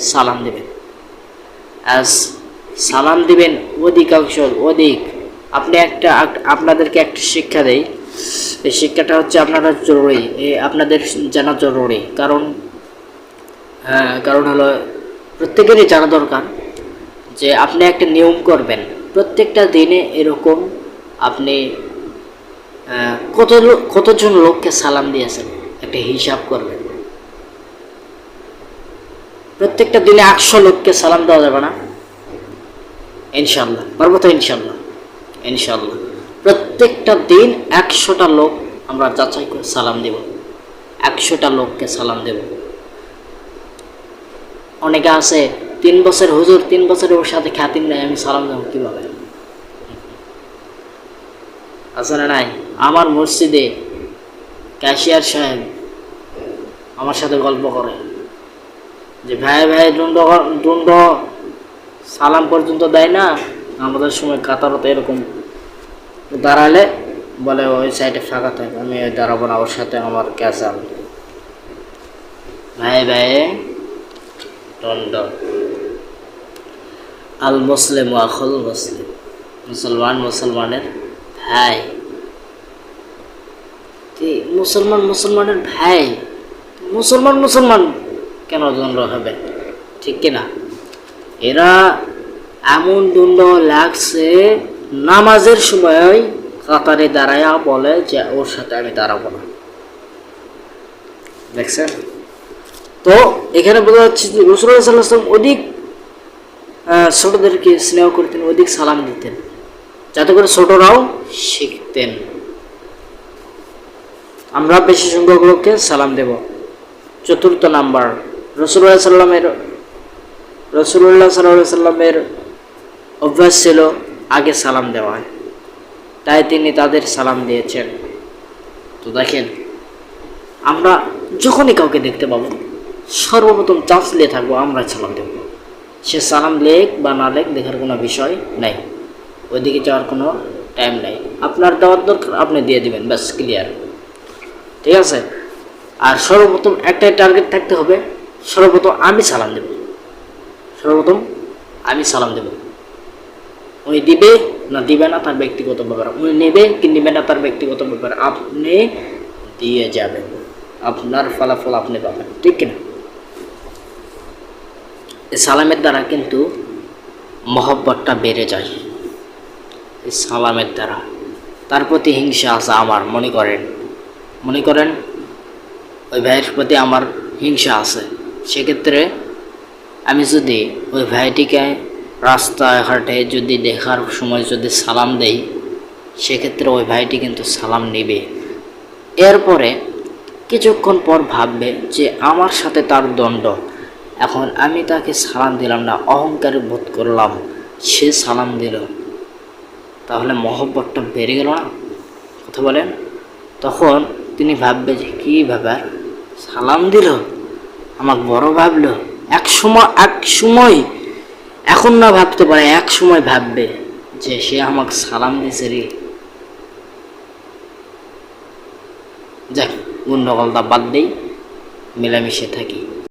সালাম দেবেন। আজ সালাম দিবেন অধিকাংশ, অধিক। আপনি একটা, আপনাদেরকে একটা শিক্ষা দেই। এই শিক্ষাটা হচ্ছে আপনারা জরুরি আপনাদের জানা জরুরি। কারণ হ্যাঁ কারণ হলো প্রত্যেকেরই জানা দরকার যে আপনি একটা নিয়ম করবেন। প্রত্যেকটা দিনে এরকম আপনি কত কতজন লোককে সালাম দিয়েছেন? একটা হিসাব করবেন। প্রত্যেকটা দিনে একশো লোককে সালাম দেওয়া যাবে না? ইনশাল্লাহ পারব তো ইনশাল্লাহ ইনশাল্লাহ প্রত্যেকটা দিন একশোটা লোক আমরা যাচাই করে সালাম দেব। একশোটা লোককে সালাম দেব। অনেকে আছে তিন বছর হুজুর তিন বছরের ওর সাথে খ্যাতির নাই আমি সালাম দেবো কীভাবে? আছে না নাই? আমার মসজিদে ক্যাশিয়ার সাহেব আমার সাথে গল্প করে। যে ভাই ভাই দণ্ড দণ্ড সালাম পর্যন্ত দেয় না। আমাদের সময় কাতারত এরকম। দাঁড়ালে বলে, ওই সাইডে ফাঁকা থাকে, আমি ওই দাঁড়াবো না, ওর সাথে আমার ক্যাসাল ভাই ভাই দণ্ড আল মুসলিম আখল মুসলিম, মুসলমান মুসলমানের ভাই। মুসলমান মুসলমানের ভাই? মুসলমান মুসলমান কেন দণ্ড হবে? ঠিক কিনা? এরা এমন দণ্ড লাগছে, নামাজের সময় কাতারে দাঁড়ায়া বলে যে ওর সাথে আমি দাঁড়াবো না। দেখছেন? তো এখানে বোঝা যাচ্ছে যে সাল্লাম অধিক ছোটদেরকে স্নেহ করতেন, অধিক সালাম দিতেন। যাতে করে ছোটরাও শিখতেন। আমরা বেশি সংখ্যক লোককে সালাম দেব। চতুর্থ নাম্বার। রসুল্লাহ সাল্লামের রসুল্লাহ সাল্লাহ সাল্লামের অভ্যাস ছিল আগে সালাম দেওয়া। তাই তিনি তাদের সালাম দিয়েছেন। তো দেখেন, আমরা যখনই কাউকে দেখতে পাবো, সর্বপ্রথম চান্স নিয়ে থাকব, আমরা সালাম দেব। সে সালাম লেখ বা না লেখ দেখার কোনো বিষয় নাই। ওইদিকে যাওয়ার কোনো টাইম নাই। আপনার দেওয়ার দরকার, আপনি দিয়ে দিবেন, ব্যাস ক্লিয়ার ঠিক আছে? আর সর্বপ্রথম একটাই টার্গেট থাকতে হবে সর্বপ্রথম আমি সালাম দেব। সর্বপ্রথম আমি সালাম দেব। উনি দিবে না দিবে না তার ব্যক্তিগত ব্যাপার। উনি নেবে কি নেবে না তার ব্যক্তিগত ব্যাপার আপনি দিয়ে যাবেন। আপনার ফলাফল আপনি পাবেন, ঠিক কিনা? সালামের দ্বারা কিন্তু মহব্বতটা বেড়ে যায়। এই সালামের দ্বারা। তার প্রতি হিংসা আছে আমার, মনে করেন। মনে করেন, ওই ভাইয়ের প্রতি আমার হিংসা আছে। সেক্ষেত্রে আমি যদি ওই ভাইটিকে রাস্তায় ঘাটে যদি দেখার সময় যদি সালাম দেই, সেক্ষেত্রে ওই ভাইটি কিন্তু সালাম নেবে। এরপরে কিছুক্ষণ পর ভাববে যে আমার সাথে তার দণ্ড এখন আমি তাকে সালাম দিলাম না, অহংকারে বোধ করলাম, সে সালাম দিল। তাহলে মহব্বতটা বেড়ে গেল না? কথা বলেন। তখন তিনি ভাববে যে কী ব্যাপার? সালাম দিল? আমাকে বড় ভাবলো, এক সময় এক সময় এখন না ভাবতে পারে, এক সময় ভাববে যে সে আমাকে সালাম দিছে রে। যাক গন্ডগোলটা বাদ দেই, মিলামিশে থাকি।